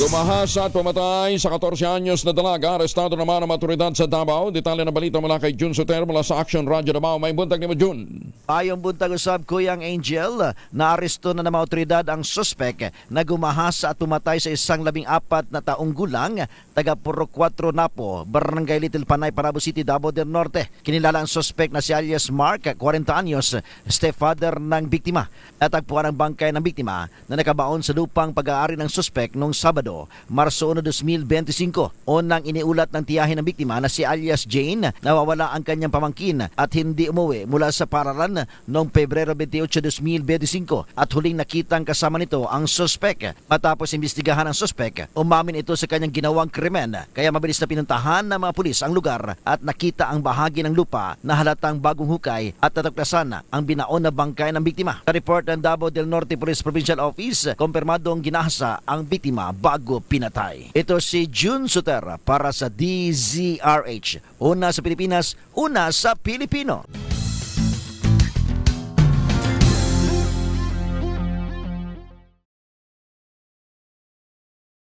Gumahas at pumatay sa 14 anyos na dalaga. Arestado naman ang maturidad sa Davao. Detalye na balita mula kay Jun Soter mula sa Action Radio Davao. May buntag ni mo, Jun. Ayong buntag usab Kuyang Angel, naaresto na ng mga ang suspek na gumahas at tumatay sa isang labing apat na taong gulang, taga Puro 4 Napo, Barangay Little Panay, Parabo City, Davao del Norte. Kinilala ang suspek na si alias Mark, 40 anyos, stepfather ng biktima. Natagpuan ang bangkay ng biktima na nakabaon sa lupang pag-aari ng suspek noong Sabado, Marso 1, 2025. Unang iniulat ng tiyahin ng biktima na si alias Jane, nawawala ang kanyang pamangkin at hindi umuwi mula sa paralan noong Pebrero 28, 2025 at huling nakitang kasama nito ang suspek. Matapos imbestigahan ang suspek, umamin ito sa kanyang ginawang krimen kaya mabilis na pinuntahan ng mga pulis ang lugar at nakita ang bahagi ng lupa na halatang bagong hukay at natuklasan ang binaon na bangkay ng biktima. Sa report ng Davao del Norte Police Provincial Office, kumpirmadong ginahasa ang biktima bago pinatay. Ito si June Suter para sa DZRH. Una sa Pilipinas, una sa Pilipino.